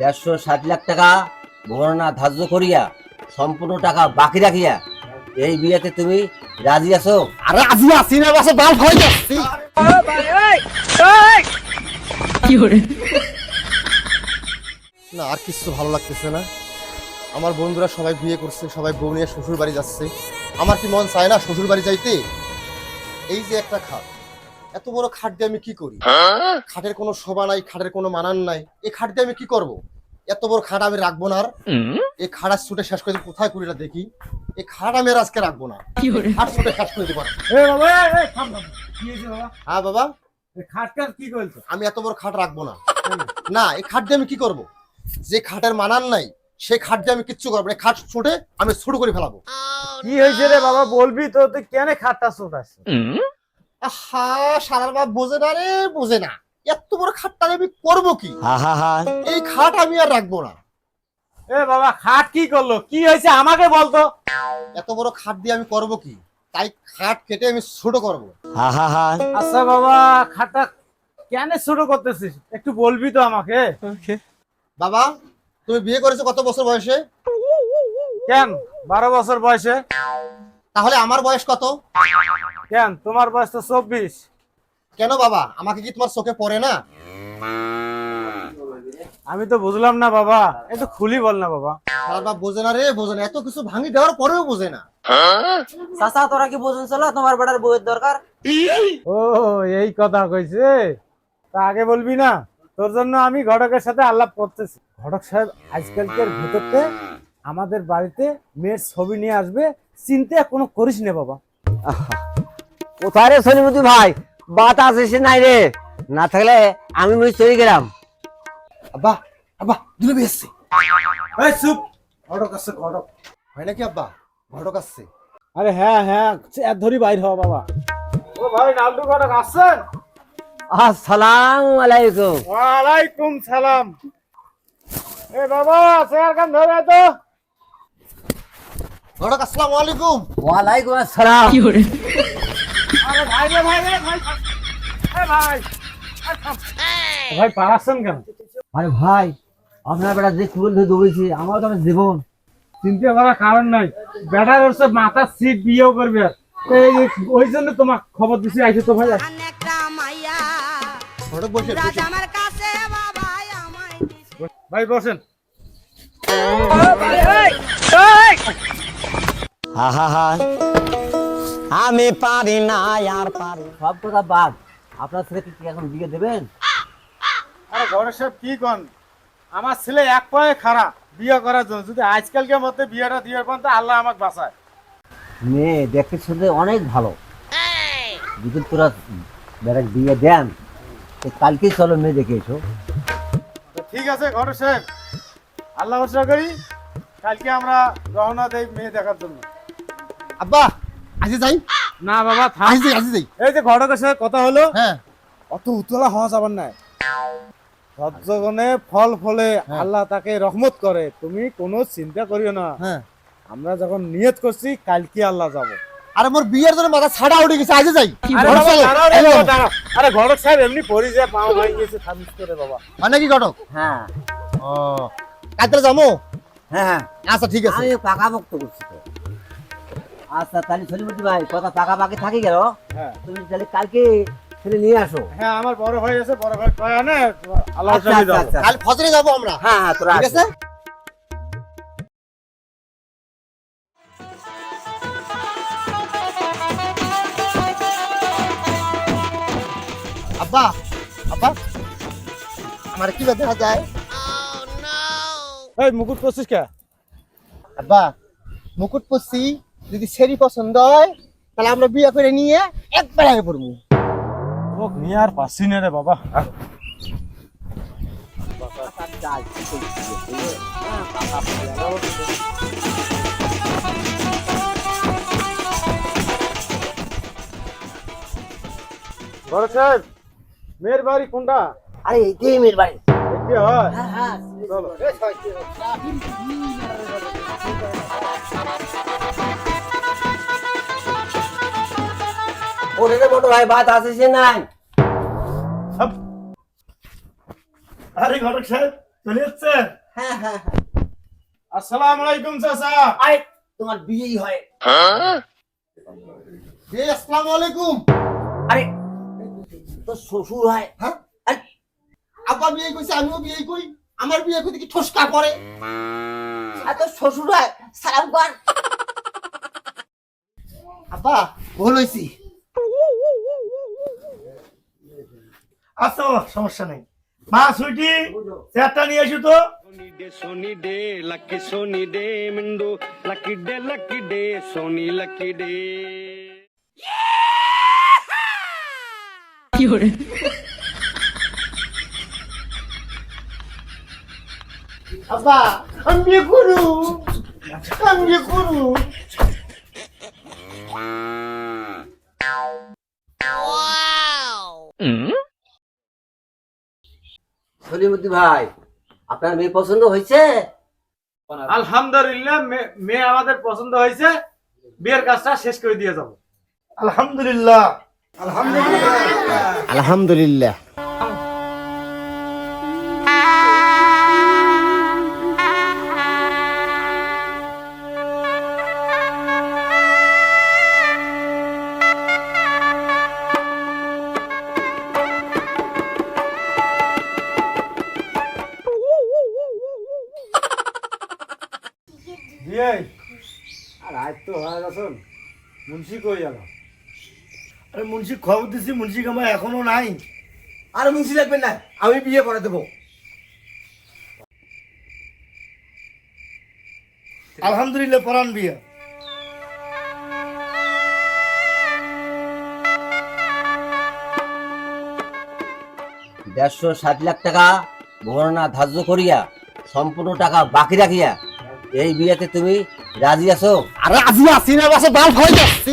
দেড়শো ষাট লাখ টাকা গণনা ধার্য করিয়া সম্পূর্ণ টাকা বাকি রাখিয়া এই বিয়েতে তুমি রাজি আছো? আরে আজি আসি না বাসে বাল হয়ে যাচ্ছি না আর কিছু ভালো লাগতেছে না। আমার বন্ধুরা সবাই বিয়ে করছে সবাই বউ নিয়ে শ্বশুর বাড়ি যাচ্ছে। আমার কি মন চায় না শ্বশুর বাড়ি যাইতে? এই যে একটা খাট এত বড় খাট দিয়ে আমি কি করি? খাটের কোনো শোভা নাই খাটের কোনো মানান নাই। এই খাট দিয়ে আমি কি করব? এত বড় খাট আমি রাখব না আর। এই খাটার ছুটে শেষ করে কোথায় করিটা দেখি? এই খাট আমি আর আজকে রাখব না। খাট ছুটে শেষ করে দেবো এ বাবা এ, এ, থাম, থাম। কি হয়েছে হ্যাঁ বাবা? কি করছ? আমি এত বড় খাট রাখব না। না এই খাট দিয়ে আমি কি করব? যে খাটের মানান নাই সেই খাট দিয়ে আমি কিচ্ছু করব না। খাট ছুটে আমি শুরু করে ফেলাবো। কি হয়েছে রে বাবা? বলবি তো তুই কেন খাটটা ছোটাস? আহা সারার বাপ বোঝে না রে বোঝে না। এত বড় খাটটা আমি করব কি? হা হা হা। এই খাট আমি আর রাখব না। এ বাবা খাট কি করল? কি হয়েছে আমাকে বলতো? এত বড় খাট দিয়ে আমি করব কি? তাই খাট কেটে আমি ছোট করব। হা হা হা। আচ্ছা বাবা খাটটা কেন ছোট করতেছিস? একটু বলবি তো আমাকে। বাবা তুমি বিয়ে করেছ কত বছর বয়সে? কেন? বারো বছর বয়সে? তাহলে আমার বয়স কত? কেন? তোমার বয়স তো চব্বিশ। কেন বাবা? আমাকে কি তোমার চোখে পড়ে না? আমি তো বুঝলাম না বাবা। একটু খুলি বল না বাবা। বাপ বোঝে না রে বোঝে না। এত কিছু ভাঙি দেওয়ার পরেও বোঝে না। চাচা তোরা কি বোঝেন চলো? তোমার বেটার বউয়ের দরকার? ও এই কথা কইছে। তা আগে বলবি না? তোর জন্য আমি ঘটকের সাথে আলাপ করতেছি। ঘটক সাহেব আজকালকার ভিতরতে আমাদের বাড়িতে মেয়ের ছবি নিয়ে আসবে। চিন্তা কোনো করিস না বাবা। কোথায় রে সলিমুদ্দি ভাই? বাতাস এসে নাই রে। না থাকলে আমি মুই চলে গেলাম। আব্বা আব্বা দিলে বেসছে এই চুপ। ঘটক আছে ঘটক। হয় নাকি আব্বা? ঘটক আসছে আরে হ্যাঁ হ্যাঁ চেয়ার ধরি বাইর হওয়া বাবা। ও ভাই নালদু ঘটক আসছেন আসসালাম আলাইকুম ওয়ালাইকুম সালাম। এ বাবা চেয়ার কান ধরে তো। ঘটক আসসালামু আলাইকুম ওয়ালাইকুম আসসালাম। আরে ভাই রে ভাই রে ভাই। এ ভাই ভাই পারাচ্ছেন কেন? আরে ভাই আপনার বেটা যে কুল ধরে দৌড়েছে আমার তো জীবন। চিন্তা করার কারণ নাই। বেটার হচ্ছে মাথার সিট বিয়েও করবে। ওই জন্য তোমাকে খবর দিছি আইছে তো ভাই। ভাই বসেন। হা হা হা। আমি পারি না আর পারি সব কথা বাদ। আপনার ছেলেকে কি এখন বিয়ে দেবেন? আরে ঘরের সাহেব কি কন? আমার ছেলে এক পায়ে খারাপ বিয়ে করার জন্য। যদি আজকালকে মধ্যে বিয়েটা দিয়ে পান তো আল্লাহ আমাকে বাঁচায়। মেয়ে দেখতে শুনতে অনেক ভালো। যদি তোরা বেড়া বিয়ে দেন। তো কালকেই চলো মেয়ে দেখে এসো। তো ঠিক আছে ঘরের সাহেব। আল্লাহ ভরসা করি কালকে আমরা রওনা দেই মেয়ে দেখার জন্য। আব্বা! আজি যাই না বাবা আজি যাই আজি যাই এই যে ঘটকের সাথে কথা হলো হ্যাঁ। অত উতলা হওয়া যাবার নাই সজ্জগণে ফল ফলে আল্লাহ তাকে রহমত করে তুমি কোনো চিন্তা করিও না। হ্যাঁ। আমরা যখন নিয়ত করছি কালকে আল্লাহ যাব। আরে মোর বিয়ের জন্য মাথা ছাড়া উঠে গেছে আজি যাই আরে ঘটক সাহেব এমনি পরি যে পাও ভাই গেছে থামিস করে বাবা। মানে কি ঘটক? হ্যাঁ। ও। কালকে যাব? হ্যাঁ হ্যাঁ। আচ্ছা ঠিক আছে। আমি পাকা ভক্ত করছি তো। আচ্ছা তাহলে সলিমুদ্দি ভাই কথা পাকা পাকি থাকি গেল। হ্যাঁ। তুমি তাহলে কালকে ছেলে নিয়ে আসো। হ্যাঁ আমার বড় ভাই আছে বড় ভাই কয় না আল্লাহ। কাল ফজরে যাব আমরা। হ্যাঁ হ্যাঁ তোরা ঠিক আছে? আব্বা আব্বা আমার কি দেখা যায়? এই মুকুট করছিস কে? আব্বা মুকুট পরছি। যদি সেরি পছন্দ হয় তাহলে আমরা বিয়ে করে নিয়ে একবার আগে পড়ব। ও নিয়ে আর না রে বাবা। বড় সাহেব মেয়ের বাড়ি কোনটা? আরে এইটাই মেয়ের বাড়ি। হয়? হ্যাঁ হ্যাঁ। ওরে রে বড় ভাই? বাত আসে সে নাই। আরে ঘটক সাহেব চলে যাচ্ছে হ্যাঁ হ্যাঁ আসসালামু আলাইকুম চাচা। আরে তোমার বিয়েই হয়। এই আসসালামু আলাইকুম। আরে তো শ্বশুর হয়। হ্যাঁ? আব্বা বিয়ে কইছে আমিও বিয়ে করি। আমার বিয়ে কইতে কি ঠোসকা পড়ে? আর তোর শ্বশুর হয় সালাম কর আব্বা ভুল হইছি। আচ্ছা সমস্যা নেই মা সুইটি চেয়ারটা নিয়ে এসো তো Sony day, Sony day, lucky Sony day, Mendo, lucky day, lucky day, Sony lucky day. আব্বা আমি করু আমি বিয়ে সলিমুদ্দি ভাই আপনার মেয়ে পছন্দ হয়েছে? আলহামদুলিল্লাহ মে- মেয়ে আমাদের পছন্দ হয়েছে। বিয়ের কাজটা শেষ করে দিয়ে আলহামদুলিল্লাহ আলহামদুলিল্লাহ। আলহামদুলিল্লাহ। আর আজ তো হয়ে গেছেন মুন্সি কই গেল? আরে মুন্সি খবর দিছি মুন্সি কামা এখনও নাই। আর মুন্সি লাগবে না আমি বিয়ে করে দেবো। আলহামদুলিল্লাহ পরান বিয়ে। দেড়শো ষাট লাখ টাকা গণনা ধার্য করিয়া সম্পূর্ণ টাকা বাকি রাখিয়া এই বিয়েতে তুমি রাজি আছো? আরে আজি আছি না বাসে বাল হয়ে যাচ্ছি